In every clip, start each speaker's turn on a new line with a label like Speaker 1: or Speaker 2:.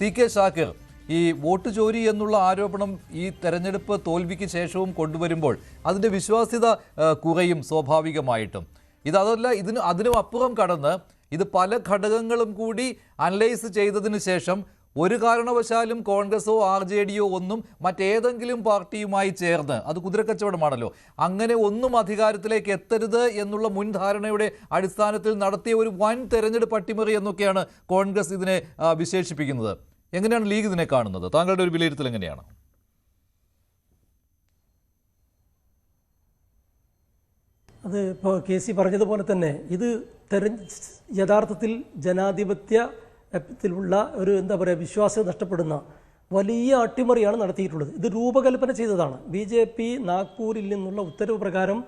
Speaker 1: C K Shakir ഈ vote ചോരി എന്നുള്ള ആരോപണം ഈ തെരഞ്ഞെടുപ്പ് തോൽവിക്ക് ശേഷവും കൊണ്ടുവരുമ്പോൾ അതിന്റെ വിശ്വാസ്യത കുറയും സ്വാഭാവികമായിട്ടും. ഇത് അതല്ല ഇതിന് അതിനും അപ്പുറം കടന്ന് ഇത് പല ഘടകങ്ങളും കൂടി അനലൈസ് ചെയ്തതിന് ശേഷം ഒരു കാരണവശാലും കോൺഗ്രസോ ആർ ജെ ഡിയോ ഒന്നും മറ്റേതെങ്കിലും പാർട്ടിയുമായി ചേർന്ന് അത് കുതിരക്കച്ചവടമാണല്ലോ അങ്ങനെ ഒന്നും അധികാരത്തിലേക്ക് എത്തരുത് എന്നുള്ള മുൻധാരണയുടെ അടിസ്ഥാനത്തിൽ നടത്തിയ ഒരു വൻ തെരഞ്ഞെടുപ്പ് അട്ടിമറി എന്നൊക്കെയാണ് കോൺഗ്രസ് ഇതിനെ വിശേഷിപ്പിക്കുന്നത്. എങ്ങനെയാണ് ലീഗ് ഇതിനെ കാണുന്നത്? താങ്കളുടെ ഒരു വിലയിരുത്തൽ എങ്ങനെയാണ്?
Speaker 2: അത് ഇപ്പോൾ കെ സി പറഞ്ഞതുപോലെ തന്നെ ഇത് തെരഞ്ഞ് യഥാർത്ഥത്തിൽ ജനാധിപത്യത്തിലുള്ള ഒരു എന്താ പറയുക വിശ്വാസം നഷ്ടപ്പെടുന്ന വലിയ അട്ടിമറിയാണ് നടത്തിയിട്ടുള്ളത്. ഇത് രൂപകൽപ്പന ചെയ്തതാണ്. ബി ജെ പി നാഗ്പൂരിൽ നിന്നുള്ള ഉത്തരവ് പ്രകാരം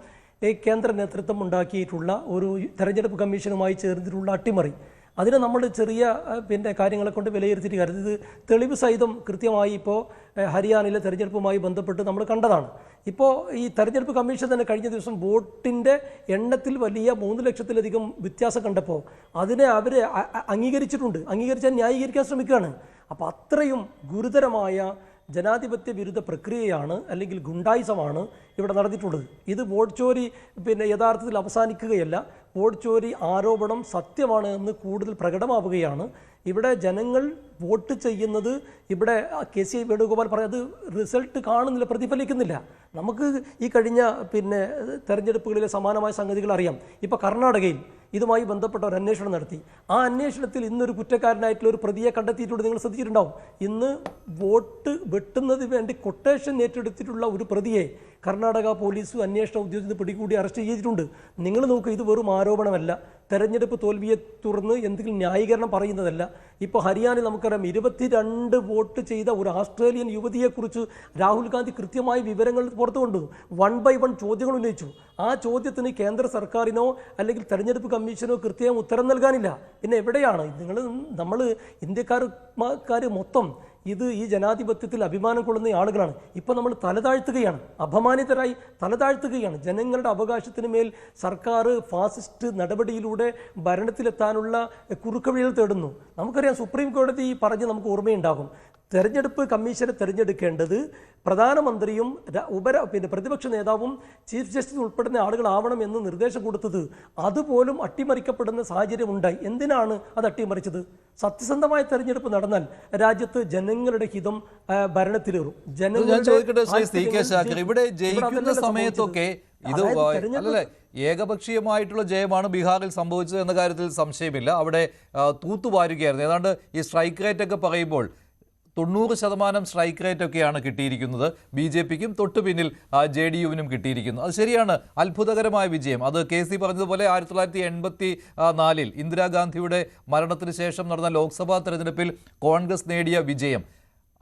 Speaker 2: കേന്ദ്ര നേതൃത്വം ഉണ്ടാക്കിയിട്ടുള്ള ഒരു തെരഞ്ഞെടുപ്പ് കമ്മീഷനുമായി ചേർന്നിട്ടുള്ള അട്ടിമറി. അതിനെ നമ്മൾ ചെറിയ പിന്നെ കാര്യങ്ങളെ കൊണ്ട് വിലയിരുത്തിയിട്ട് കാര്യം ഇത് തെളിവ് സഹിതം കൃത്യമായി ഇപ്പോൾ ഹരിയാനയിലെ തെരഞ്ഞെടുപ്പുമായി ബന്ധപ്പെട്ട് നമ്മൾ കണ്ടതാണ്. ഇപ്പോൾ ഈ തെരഞ്ഞെടുപ്പ് കമ്മീഷൻ തന്നെ കഴിഞ്ഞ ദിവസം വോട്ടിന്റെ എണ്ണത്തിൽ വലിയ മൂന്ന് ലക്ഷത്തിലധികം വ്യത്യാസം കണ്ടപ്പോൾ അതിനെ അവർ അംഗീകരിച്ചിട്ടുണ്ട്. അംഗീകരിച്ചാൽ ന്യായീകരിക്കാൻ ശ്രമിക്കുകയാണ്. അപ്പോൾ അത്രയും ഗുരുതരമായ ജനാധിപത്യ വിരുദ്ധ പ്രക്രിയയാണ് അല്ലെങ്കിൽ ഗുണ്ടായിസമാണ് ഇവിടെ നടന്നിട്ടുള്ളത്. ഇത് വോട്ട് ചോരി പിന്നെ യഥാർത്ഥത്തിൽ അവസാനിക്കുകയല്ല. വോട്ട് ആരോപണം സത്യമാണ് എന്ന് കൂടുതൽ പ്രകടമാവുകയാണ്. ഇവിടെ ജനങ്ങൾ വോട്ട് ചെയ്യുന്നത് ഇവിടെ കെ സി വേണുഗോപാൽ പറഞ്ഞത് റിസൾട്ട് കാണുന്നില്ല പ്രതിഫലിക്കുന്നില്ല. നമുക്ക് ഈ കഴിഞ്ഞ പിന്നെ തെരഞ്ഞെടുപ്പുകളിലെ സമാനമായ സംഗതികൾ അറിയാം. ഇപ്പോൾ കർണാടകയിൽ ഇതുമായി ബന്ധപ്പെട്ട ഒരു അന്വേഷണം നടത്തി. ആ അന്വേഷണത്തിൽ ഇന്നൊരു കുറ്റക്കാരനായിട്ടുള്ള ഒരു പ്രതിയെ കണ്ടെത്തിയിട്ടുണ്ട്. നിങ്ങൾ ശ്രദ്ധിച്ചിട്ടുണ്ടാവും. ഇന്ന് വോട്ട് വെട്ടുന്നതിന് വേണ്ടി കൊട്ടേഷൻ ഏറ്റെടുത്തിട്ടുള്ള ഒരു പ്രതിയെ കർണാടക പോലീസ് അന്വേഷണ ഉദ്യോഗസ്ഥർ പിടികൂടി അറസ്റ്റ് ചെയ്തിട്ടുണ്ട്. നിങ്ങൾ നോക്കുക ഇത് വെറും ആരോപണമല്ല. തെരഞ്ഞെടുപ്പ് തോൽവിയെ തുടർന്ന് എന്തെങ്കിലും ന്യായീകരണം പറയുന്നതല്ല. ഇപ്പോൾ ഹരിയാനയിൽ നമുക്കറിയാം ഇരുപത്തിരണ്ട് വോട്ട് ചെയ്ത ഒരു ആസ്ട്രേലിയൻ യുവതിയെക്കുറിച്ച് രാഹുൽ ഗാന്ധി കൃത്യമായ വിവരങ്ങൾ പുറത്തു കൊണ്ടു വൺ ബൈ വൺ ചോദ്യങ്ങൾ ഉന്നയിച്ചു. ആ ചോദ്യത്തിന് കേന്ദ്ര സർക്കാരിനോ അല്ലെങ്കിൽ തെരഞ്ഞെടുപ്പ് കമ്മീഷനോ കൃത്യം ഉത്തരം നൽകാനില്ല. പിന്നെ എവിടെയാണ്? നിങ്ങൾ നമ്മൾ ഇന്ത്യക്കാർ മൊത്തം ഇത് ഈ ജനാധിപത്യത്തിൽ അഭിമാനം കൊള്ളുന്ന ആളുകളാണ്. ഇപ്പോൾ നമ്മൾ തലതാഴ്ത്തുകയാണ്. അപമാനിതരായി തലതാഴ്ത്തുകയാണ്. ജനങ്ങളുടെ അവകാശത്തിന് മേൽ സർക്കാർ ഫാസിസ്റ്റ് നടപടിയിലൂടെ ഭരണത്തിലെത്താനുള്ള കുറുക്കവഴികൾ തേടുന്നു. നമുക്കറിയാം സുപ്രീം കോടതി പറഞ്ഞ് നമുക്ക് ഓർമ്മയുണ്ടാകും. തെരഞ്ഞെടുപ്പ് കമ്മീഷനെ തിരഞ്ഞെടുക്കേണ്ടത് പ്രധാനമന്ത്രിയും ഉപര പിന്നെ പ്രതിപക്ഷ നേതാവും ചീഫ് ജസ്റ്റിസ് ഉൾപ്പെടുന്ന ആളുകളാവണം എന്ന് നിർദ്ദേശം കൊടുത്തത്. അതുപോലും അട്ടിമറിക്കപ്പെടുന്ന സാഹചര്യം ഉണ്ടായി എന്തിനാണ് അത് അട്ടിമറിച്ചത്? സത്യസന്ധമായ തെരഞ്ഞെടുപ്പ് നടന്നാൽ രാജ്യത്ത് ജനങ്ങളുടെ ഹിതം ഭരണത്തിലേറും. ജയി-
Speaker 1: ഇവിടെ ജയിക്കുന്ന സമയത്തൊക്കെ ഇത് അല്ലല്ലേ ഏകപക്ഷീയമായിട്ടുള്ള ജയമാണ് ബീഹാറിൽ സംഭവിച്ചത് എന്ന കാര്യത്തിൽ സംശയമില്ല. അവിടെ തൂത്തുവാരുകയായിരുന്നു. ഏതാണ്ട് ഈ സ്ട്രൈക്ക് റേറ്റ് ഒക്കെ പറയുമ്പോൾ തൊണ്ണൂറ് ശതമാനം സ്ട്രൈക്ക് റേറ്റ് ഒക്കെയാണ് കിട്ടിയിരിക്കുന്നത്. ബി ജെ പിക്കും തൊട്ടു പിന്നിൽ ജെ ഡി യുവിനും കിട്ടിയിരിക്കുന്നു. അത് ശരിയാണ്. അത്ഭുതകരമായ വിജയം. അത് കെ സി പറഞ്ഞതുപോലെ ആയിരത്തി തൊള്ളായിരത്തി എൺപത്തി നാലിൽ ഇന്ദിരാഗാന്ധിയുടെ മരണത്തിന് ശേഷം നടന്ന ലോക്സഭാ തെരഞ്ഞെടുപ്പിൽ കോൺഗ്രസ് നേടിയ വിജയം.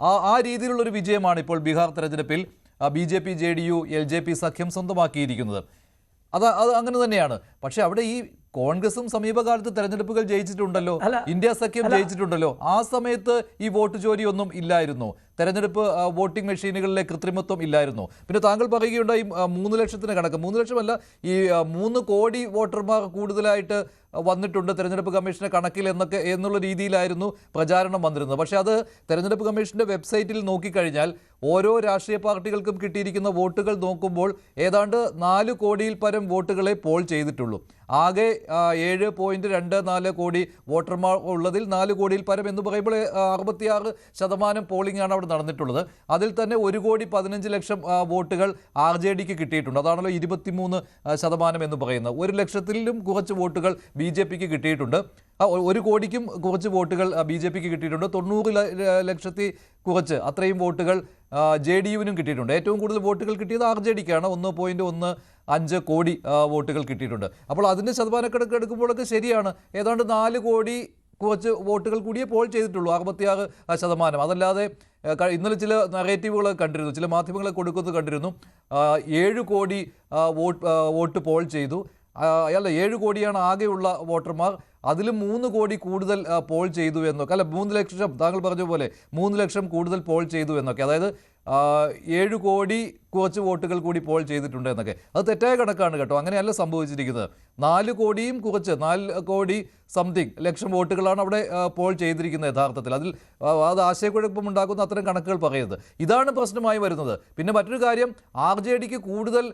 Speaker 1: ആ ആ രീതിയിലുള്ളൊരു വിജയമാണ് ഇപ്പോൾ ബീഹാർ തെരഞ്ഞെടുപ്പിൽ B J P J D U L J P സഖ്യം സ്വന്തമാക്കിയിരിക്കുന്നത്. അത് അത് അങ്ങനെ തന്നെയാണ്. പക്ഷേ അവിടെ ഈ കോൺഗ്രസും സമീപകാലത്ത് തെരഞ്ഞെടുപ്പുകൾ ജയിച്ചിട്ടുണ്ടല്ലോ. ഇന്ത്യ സഖ്യം ജയിച്ചിട്ടുണ്ടല്ലോ. ആ സമയത്ത് ഈ വോട്ട് ചോരിയൊന്നും ഇല്ലായിരുന്നു. തെരഞ്ഞെടുപ്പ് വോട്ടിംഗ് മെഷീനുകളിലെ കൃത്രിമത്വം ഇല്ലായിരുന്നു. പിന്നെ താങ്കൾ പറയുകയുണ്ടായി മൂന്ന് ലക്ഷത്തിന് കണക്ക്. മൂന്ന് ലക്ഷമല്ല ഈ മൂന്ന് കോടി വോട്ടർമാർ കൂടുതലായിട്ട് വന്നിട്ടുണ്ട് തെരഞ്ഞെടുപ്പ് കമ്മീഷന്റെ കണക്കിൽ എന്നൊക്കെ എന്നുള്ള രീതിയിലായിരുന്നു പ്രചാരണം വന്നിരുന്നത്. പക്ഷേ അത് തെരഞ്ഞെടുപ്പ് കമ്മീഷന്റെ വെബ്സൈറ്റിൽ നോക്കിക്കഴിഞ്ഞാൽ ഓരോ രാഷ്ട്രീയ പാർട്ടികൾക്കും കിട്ടിയിരിക്കുന്ന വോട്ടുകൾ നോക്കുമ്പോൾ ഏതാണ്ട് നാല് കോടിയിൽ പരം വോട്ടുകളെ പോൾ ചെയ്തിട്ടുള്ളൂ. ആകെ ഏഴ് പോയിന്റ് രണ്ട് നാല് കോടി വോട്ടർമാർ ഉള്ളതിൽ നാല് കോടിയിൽ പരം എന്ന് പറയുമ്പോൾ അറുപത്തിയാറ് ശതമാനം പോളിംഗ് ആണ് അവിടെ നടന്നിട്ടുള്ളത്. അതിൽ തന്നെ ഒരു കോടി പതിനഞ്ച് ലക്ഷം വോട്ടുകൾ ആർ ജെ ഡിക്ക് കിട്ടിയിട്ടുണ്ട്. അതാണല്ലോ ഇരുപത്തിമൂന്ന് ശതമാനം എന്ന് പറയുന്നത്. ഒരു ലക്ഷത്തിലും കുറച്ച് വോട്ടുകൾ ബി ജെ പിക്ക് കിട്ടിയിട്ടുണ്ട്. ഒരു കോടിക്കും കുറച്ച് വോട്ടുകൾ ബി ജെ പിക്ക് കിട്ടിയിട്ടുണ്ട്. തൊണ്ണൂറ് ലക്ഷത്തി കുറച്ച് അത്രയും വോട്ടുകൾ ജെ ഡി യുവിനും കിട്ടിയിട്ടുണ്ട്. ഏറ്റവും കൂടുതൽ വോട്ടുകൾ കിട്ടിയത് ആർ ജെ ഡിക്കാണ്. ഒന്ന് പോയിന്റ് ഒന്ന് അഞ്ച് കോടി വോട്ടുകൾ കിട്ടിയിട്ടുണ്ട്. അപ്പോൾ അതിന്റെ ശതമാനക്കണക്ക് എടുക്കുമ്പോഴൊക്കെ ശരിയാണ്. ഏതാണ്ട് നാല് കോടി കുറച്ച് വോട്ടുകൾ കൂടിയേ പോൾ ചെയ്തിട്ടുള്ളൂ. അറുപത്തിയാറ് ശതമാനം. അതല്ലാതെ ഇന്നലെ ചില നറേറ്റീവുകൾ കണ്ടിരുന്നു ചില മാധ്യമങ്ങളെ കൊടുക്കുന്നത് കണ്ടിരുന്നു. ഏഴ് കോടി വോട്ട് വോട്ട് പോൾ ചെയ്തു. അല്ല ഏഴ് കോടിയാണ് ആകെയുള്ള വോട്ടർമാർ. അതിൽ മൂന്ന് കോടി കൂടുതൽ പോൾ ചെയ്തു എന്നൊക്കെ. അല്ല മൂന്ന് ലക്ഷം താങ്കൾ പറഞ്ഞ പോലെ മൂന്ന് ലക്ഷം കൂടുതൽ പോൾ ചെയ്തു എന്നൊക്കെ. അതായത് ഏഴ് കോടി കുറച്ച് വോട്ടുകൾ കൂടി പോൾ ചെയ്തിട്ടുണ്ട് എന്നൊക്കെ. അത് തെറ്റായ കണക്കാണ് കേട്ടോ. അങ്ങനെയല്ല സംഭവിച്ചിരിക്കുന്നത്. നാല് കോടിയും കുറച്ച് നാല് കോടി സംതിങ് ലക്ഷം വോട്ടുകളാണ് അവിടെ പോൾ ചെയ്തിരിക്കുന്നത് യഥാർത്ഥത്തിൽ. അതിൽ അത് ആശയക്കുഴപ്പം ഉണ്ടാക്കുന്ന അത്തരം കണക്കുകൾ പറയുന്നത് ഇതാണ് പ്രശ്നമായി വരുന്നത്. പിന്നെ മറ്റൊരു കാര്യം ആർ ജെ ഡിക്ക് കൂടുതൽ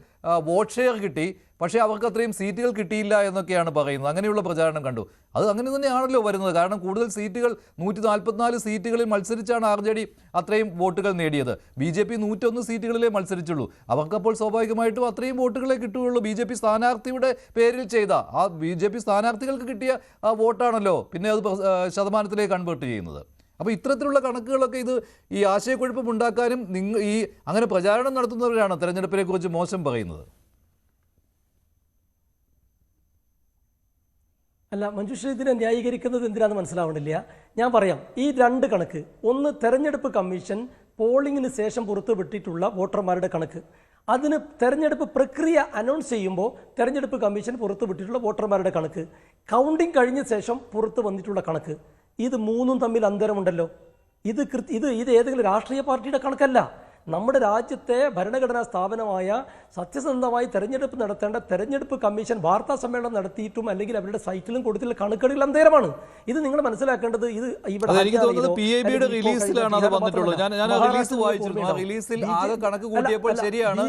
Speaker 1: വോട്ട് ഷെയർ കിട്ടി പക്ഷേ അവർക്ക് അത്രയും സീറ്റുകൾ കിട്ടിയില്ല എന്നൊക്കെയാണ് പറയുന്നത്. അങ്ങനെയുള്ള പ്രചാരണം കണ്ടു. അത് അങ്ങനെ തന്നെയാണല്ലോ വരുന്നത്. കാരണം കൂടുതൽ സീറ്റുകൾ നൂറ്റി നാൽപ്പത്തിനാല് സീറ്റുകളിൽ മത്സരിച്ചാണ് ആർ ജെ ഡി അത്രയും വോട്ടുകൾ നേടിയത്. ബി ജെ പി നൂറ്റൊന്ന് സീറ്റുകളിലേ മത്സരിച്ചുള്ളൂ. അവർക്കപ്പോൾ സ്വാഭാവികമായിട്ടും അത്രയും വോട്ടുകളെ കിട്ടുകയുള്ളൂ. ബി ജെ പി സ്ഥാനാർത്ഥിയുടെ പേരിൽ ചെയ്ത ആ ബി ജെ പി സ്ഥാനാർത്ഥികൾക്ക് കിട്ടിയ വോട്ടാണല്ലോ. പിന്നെ അത് ശതമാനത്തിലേക്ക് കൺവേർട്ട് ചെയ്യുന്നത്. അപ്പോൾ ഇത്തരത്തിലുള്ള കണക്കുകളൊക്കെ ഇത് ഈ ആശയക്കുഴപ്പം ഉണ്ടാക്കാനും നിങ്ങൾ ഈ അങ്ങനെ പ്രചാരണം നടത്തുന്നവരാണ് തെരഞ്ഞെടുപ്പിനെ കുറിച്ച് മോശം പറയുന്നത്.
Speaker 2: അല്ല മഞ്ജുഷ ഇതിനെ ന്യായീകരിക്കുന്നത് എന്തിനാണെന്ന് മനസ്സിലാവണില്ല. ഞാൻ പറയാം ഈ രണ്ട് കണക്ക് ഒന്ന് തെരഞ്ഞെടുപ്പ് കമ്മീഷൻ പോളിംഗിന് ശേഷം പുറത്തുവിട്ടിട്ടുള്ള വോട്ടർമാരുടെ കണക്ക്. അതിന് തെരഞ്ഞെടുപ്പ് പ്രക്രിയ അനൗൺസ് ചെയ്യുമ്പോൾ തെരഞ്ഞെടുപ്പ് കമ്മീഷൻ പുറത്തുവിട്ടിട്ടുള്ള വോട്ടർമാരുടെ കണക്ക് കൗണ്ടിങ് കഴിഞ്ഞ ശേഷം പുറത്തു വന്നിട്ടുള്ള കണക്ക്. ഇത് മൂന്നും തമ്മിൽ അന്തരമുണ്ടല്ലോ. ഇത് കൃത്യ ഇത് ഇത് ഏതെങ്കിലും രാഷ്ട്രീയ പാർട്ടിയുടെ കണക്കല്ല. നമ്മുടെ രാജ്യത്തെ ഭരണഘടനാ സ്ഥാപനമായ സത്യസന്ധമായി തെരഞ്ഞെടുപ്പ് നടത്തേണ്ട തെരഞ്ഞെടുപ്പ് കമ്മീഷൻ വാർത്താ സമ്മേളനം നടത്തിയിട്ടും അല്ലെങ്കിൽ അവരുടെ സൈറ്റിലും കൊടുത്തിട്ടുള്ള കണക്കുകളിൽ അന്തേരമാണ് ഇത് നിങ്ങൾ മനസ്സിലാക്കേണ്ടത് ഇത് ഇവിടെ
Speaker 1: എനിക്ക് തോന്നുന്നത് പി ഐ ബിയുടെ റിലീസിലാണ് അത് വന്നിട്ടുള്ളത്. ഞാൻ ഞാൻ റിലീസ് വായിച്ചിരുന്നു റിലീസിൽ ആകെ കണക്ക് കൂട്ടിയപ്പോൾ ശരിയാണ്.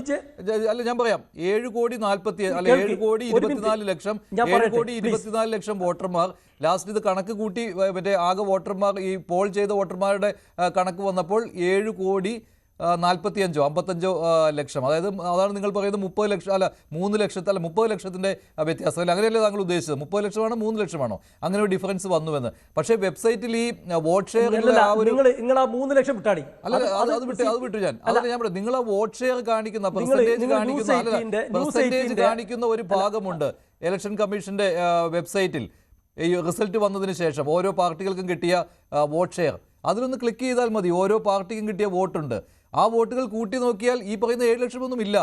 Speaker 1: അല്ല ഞാൻ പറയാം. ഏഴ് കോടി നാൽപ്പത്തി അല്ല ഏഴ് കോടി. ഇരുപത്തിനാല് ലക്ഷം ഏഴ് കോടി. ഇരുപത്തിനാല് ലക്ഷം വോട്ടർമാർ. ലാസ്റ്റ് ഇത് കണക്ക് കൂട്ടി മറ്റേ ആകെ വോട്ടർമാർ ഈ പോൾ ചെയ്ത വോട്ടർമാരുടെ കണക്ക് വന്നപ്പോൾ ഏഴ് കോടി നാൽപ്പത്തിയഞ്ചോ അമ്പത്തഞ്ചോ ലക്ഷം. അതായത് അതാണ് നിങ്ങൾ പറയുന്നത് മുപ്പത് ലക്ഷം അല്ല മൂന്ന് ലക്ഷത്തെ അല്ല മുപ്പത് ലക്ഷത്തിന്റെ വ്യത്യാസം. അല്ല? അങ്ങനെയല്ലേ താങ്കൾ ഉദ്ദേശിച്ചത്? മുപ്പത് ലക്ഷമാണോ മൂന്ന് ലക്ഷമാണോ അങ്ങനെ ഒരു ഡിഫറൻസ് വന്നുവെന്ന്. പക്ഷേ വെബ്സൈറ്റിൽ ഈ വോട്ട് ഷെയർ
Speaker 2: നിങ്ങൾ നിങ്ങൾ ആ മൂന്ന് ലക്ഷം വിട്ടാടി.
Speaker 1: അല്ല അത് അത് വിട്ടു അത് വിട്ടു ഞാൻ. അതല്ല ഞാൻ നിങ്ങൾ ആ വോട്ട് ഷെയർ കാണിക്കുന്ന പെർസെന്റേജ് കാണിക്കുന്ന പെർസെന്റേജ് കാണിക്കുന്ന ഒരു ഭാഗമുണ്ട് ഇലക്ഷൻ കമ്മീഷന്റെ വെബ്സൈറ്റിൽ ഈ റിസൾട്ട് വന്നതിന് ശേഷം ഓരോ പാർട്ടികൾക്കും കിട്ടിയ വോട്ട് ഷെയർ അതിലൊന്ന് ക്ലിക്ക് ചെയ്താൽ മതി. ഓരോ പാർട്ടിക്കും കിട്ടിയ വോട്ടുണ്ട് ആ വോട്ടുകൾ കൂട്ടി നോക്കിയാൽ ഈ പറയുന്ന ഏഴ് ലക്ഷമൊന്നും ഇല്ല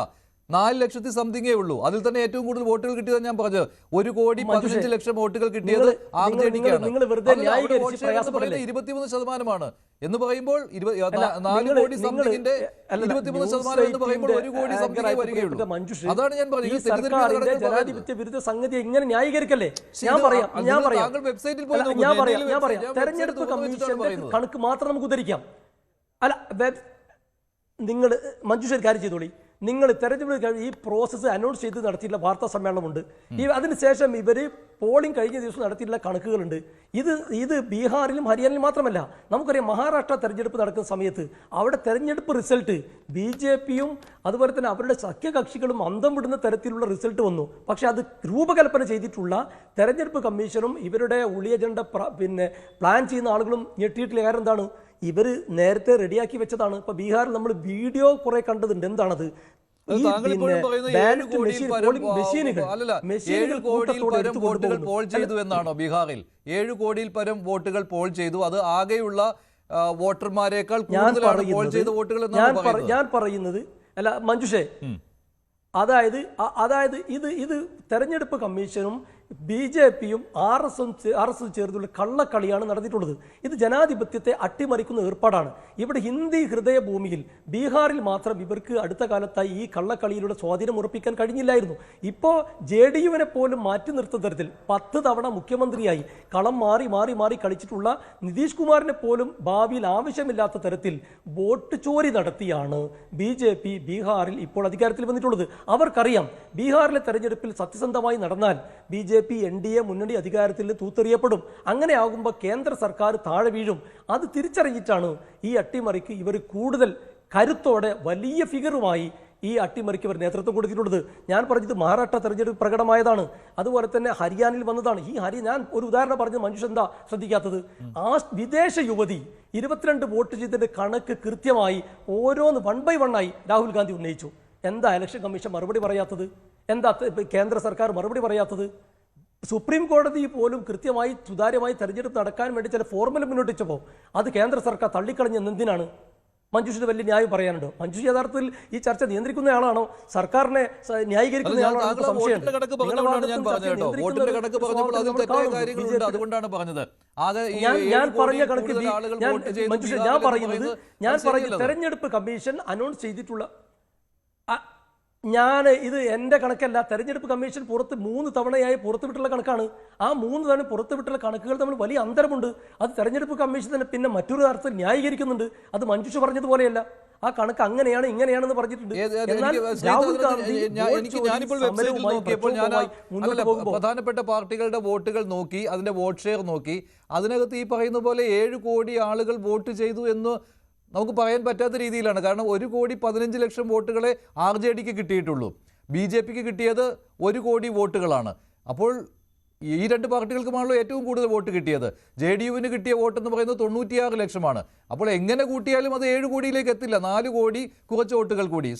Speaker 1: നാല് ലക്ഷത്തി സംതിങ്ങേ ഉള്ളൂ. അതിൽ തന്നെ ഏറ്റവും കൂടുതൽ വോട്ടുകൾ കിട്ടിയത് ഞാൻ പറഞ്ഞത്. ഒരു കോടി പതിനഞ്ച് ലക്ഷം വോട്ടുകൾ കിട്ടിയത് ആർ ജെ ഡിക്കാണ്? ഇരുപത്തിമൂന്ന് ശതമാനമാണ്. എന്ന് പറയുമ്പോൾ നാല് കോടി സംതിങ്ങിന്റെ ഇരുപത്തിമൂന്ന് ശതമാനം എന്ന് പറയുമ്പോൾ ഒരു കോടി സംതിങ്ങേ വരികയുള്ളൂ. അതാണ് ഞാൻ പറഞ്ഞത്.
Speaker 2: ജനാധിപത്യ വിരുദ്ധ സംഗതി എങ്ങനെ ന്യായീകരിക്കല്ലേ? ഞാൻ പറയാം ഞാൻ പറയാം.
Speaker 1: വെബ്സൈറ്റിൽ പോയി.
Speaker 2: ഞാൻ പറയാം ഞാൻ പറയാം. തെരഞ്ഞെടുപ്പ് കമ്മീഷന്റെ. കണക്ക് മാത്രം നമുക്ക് ഉദ്ധരിക്കാം. അല്ല നിങ്ങൾ മഞ്ജുഷ കാര്യം ചെയ്തോളി. നിങ്ങൾ തെരഞ്ഞെടുപ്പ് ഈ പ്രോസസ്സ് അനൗൺസ് ചെയ്ത് നടത്തിയിട്ടുള്ള വാർത്താ സമ്മേളനമുണ്ട്. ഈ അതിനുശേഷം ഇവർ പോളിംഗ് കഴിഞ്ഞ ദിവസം നടത്തിയിട്ടുള്ള കണക്കുകളുണ്ട്. ഇത് ഇത് ബീഹാറിലും ഹരിയാനയിലും മാത്രമല്ല നമുക്കറിയാം മഹാരാഷ്ട്ര തെരഞ്ഞെടുപ്പ് നടക്കുന്ന സമയത്ത് അവിടെ തെരഞ്ഞെടുപ്പ് റിസൾട്ട് ബി ജെ പിയും അതുപോലെ തന്നെ അവരുടെ സഖ്യകക്ഷികളും അന്തം വിടുന്ന തരത്തിലുള്ള റിസൾട്ട് വന്നു. പക്ഷേ അത് രൂപകൽപ്പന ചെയ്തിട്ടുള്ള തെരഞ്ഞെടുപ്പ് കമ്മീഷനും ഇവരുടെ ഉളിയജണ്ട പിന്നെ പ്ലാൻ ചെയ്യുന്ന ആളുകളും ഞെട്ടിയിട്ടില്ല കാരണം എന്താണ്? ഇവർ നേരത്തെ റെഡിയാക്കി വെച്ചതാണ്. ഇപ്പൊ ബീഹാറിൽ നമ്മൾ വീഡിയോ കുറെ കണ്ടതുണ്ട്. എന്താണത്?
Speaker 1: വോട്ടുകൾ പോൾ ചെയ്തു എന്നാണോ ബീഹാറിൽ? ഏഴ് കോടിയിൽ പരം വോട്ടുകൾ പോൾ ചെയ്തു. അത് ആകെയുള്ള വോട്ടർമാരെക്കാൾ കൂടുതലാണ് പോൾ ചെയ്ത വോട്ടുകൾ
Speaker 2: ഞാൻ
Speaker 1: പറയുന്നത്.
Speaker 2: അല്ല മഞ്ജുഷേ അതായത് അതായത് ഇത് ഇത് തെരഞ്ഞെടുപ്പ് കമ്മീഷനും ബി ജെ പിയും ആർ എസ് ആർ എസ് ചേർന്നുള്ള കള്ളക്കളിയാണ് നടന്നിട്ടുള്ളത്. ഇത് ജനാധിപത്യത്തെ അട്ടിമറിക്കുന്ന ഏർപ്പാടാണ്. ഇവിടെ ഹിന്ദി ഹൃദയഭൂമിയിൽ ബീഹാറിൽ മാത്രം ഇവർക്ക് അടുത്ത കാലത്തായി ഈ കള്ളക്കളിയിലൂടെ സ്വാധീനം ഉറപ്പിക്കാൻ കഴിഞ്ഞില്ലായിരുന്നു. ഇപ്പോൾ ജെ ഡി യുവിനെ പോലും മാറ്റി നിർത്തുന്ന തരത്തിൽ പത്ത് തവണ മുഖ്യമന്ത്രിയായി കളം മാറി മാറി മാറി കളിച്ചിട്ടുള്ള നിതീഷ് കുമാറിനെ പോലും ഭാവിയിൽ ആവശ്യമില്ലാത്ത തരത്തിൽ വോട്ട് ചോരി നടത്തിയാണ് ബി ജെ പി ബീഹാറിൽ ഇപ്പോൾ അധികാരത്തിൽ വന്നിട്ടുള്ളത്. അവർക്കറിയാം ബീഹാറിലെ തെരഞ്ഞെടുപ്പിൽ സത്യസന്ധമായി നടന്നാൽ B J P N D A മുന്നണി അധികാരത്തിൽ തൂത്തെറിയപ്പെടും. അങ്ങനെ ആകുമ്പോൾ കേന്ദ്ര സർക്കാർ താഴെ വീഴും. അത് തിരിച്ചറിഞ്ഞിട്ടാണ് ഈ അട്ടിമറിക്ക് ഇവർ കൂടുതൽ കരുത്തോടെ വലിയ ഫിഗറുമായി ഈ അട്ടിമറിക്ക് ഇവർ നേതൃത്വം കൊടുത്തിട്ടുള്ളത്. ഞാൻ പറഞ്ഞത് മഹാരാഷ്ട്ര തെരഞ്ഞെടുപ്പ് പ്രകടമായതാണ്. അതുപോലെ തന്നെ ഹരിയാനയിൽ വന്നതാണ്. ഈ ഹരി ഞാൻ ഒരു ഉദാഹരണം പറഞ്ഞത് മനുഷ്യൻ എന്താ ശ്രദ്ധിക്കാത്തത്? ആ വിദേശ യുവതി ഇരുപത്തിരണ്ട് വോട്ട് ചെയ്തതിന്റെ കണക്ക് കൃത്യമായി ഓരോന്ന് വൺ ബൈ വൺ ആയി രാഹുൽ ഗാന്ധി ഉന്നയിച്ചു. എന്താ ഇലക്ഷൻ കമ്മീഷൻ മറുപടി പറയാത്തത്? എന്താ കേന്ദ്ര സർക്കാർ മറുപടി പറയാത്തത്? സുപ്രീം കോടതി പോലും കൃത്യമായി സുതാര്യമായി തെരഞ്ഞെടുപ്പ് നടക്കാൻ വേണ്ടി ചില ഫോർമുല മുന്നോട്ട് വെച്ചപ്പോൾ അത് കേന്ദ്ര സർക്കാർ തള്ളിക്കളഞ്ഞ എന്തിനാണ്? മഞ്ജുഷിന് വലിയ ന്യായം പറയാനുണ്ടോ? മഞ്ജുഷി യഥാർത്ഥത്തിൽ ഈ ചർച്ച നിയന്ത്രിക്കുന്ന ആളാണോ? സർക്കാരിനെ ന്യായീകരിക്കുന്ന
Speaker 1: ഞാൻ
Speaker 2: പറഞ്ഞ കണക്ക് ഞാൻ മഞ്ജുഷ ഞാൻ പറയുന്നത് ഞാൻ പറയുന്നത് തെരഞ്ഞെടുപ്പ് കമ്മീഷൻ അനൗൺസ് ചെയ്തിട്ടുള്ള ഞാൻ ഇത് എന്റെ കണക്കല്ല തെരഞ്ഞെടുപ്പ് കമ്മീഷൻ പുറത്ത് മൂന്ന് തവണയായി പുറത്തുവിട്ടുള്ള കണക്കാണ്. ആ മൂന്ന് തവണ പുറത്തുവിട്ടുള്ള കണക്കുകൾ തമ്മിൽ വലിയ അന്തരമുണ്ട്. അത് തെരഞ്ഞെടുപ്പ് കമ്മീഷൻ തന്നെ പിന്നെ മറ്റൊരു തരത്തിൽ ന്യായീകരിക്കുന്നുണ്ട്. അത് മഞ്ജുഷ പറഞ്ഞതുപോലെയല്ല. ആ കണക്ക് അങ്ങനെയാണ് ഇങ്ങനെയാണെന്ന് പറഞ്ഞിട്ടുണ്ട്.
Speaker 1: പ്രധാനപ്പെട്ട പാർട്ടികളുടെ വോട്ടുകൾ നോക്കി അതിന്റെ വോട്ട് ഷെയർ നോക്കി അതിനകത്ത് ഈ പറയുന്ന പോലെ ഏഴ് കോടി ആളുകൾ വോട്ട് ചെയ്തു എന്ന് നമുക്ക് പറയാൻ പറ്റാത്ത രീതിയിലാണ്. കാരണം ഒരു കോടി പതിനഞ്ച് ലക്ഷം വോട്ടുകളെ ആർ ജെ ഡിക്ക് കിട്ടിയിട്ടുള്ളൂ. ബി ജെ പിക്ക് കിട്ടിയത് ഒരു കോടി വോട്ടുകളാണ്. അപ്പോൾ ഈ രണ്ട് പാർട്ടികൾക്കുമാണല്ലോ ഏറ്റവും കൂടുതൽ വോട്ട് കിട്ടിയത്. ജെ ഡി യുവിന് കിട്ടിയ വോട്ട് എന്ന് പറയുന്നത് തൊണ്ണൂറ്റിയാറ് ലക്ഷമാണ്. അപ്പോൾ എങ്ങനെ കൂട്ടിയാലും അത് ഏഴ് കോടിയിലേക്ക് എത്തില്ല. നാല് കോടി കുറച്ച് വോട്ടുകൾ കൂടി.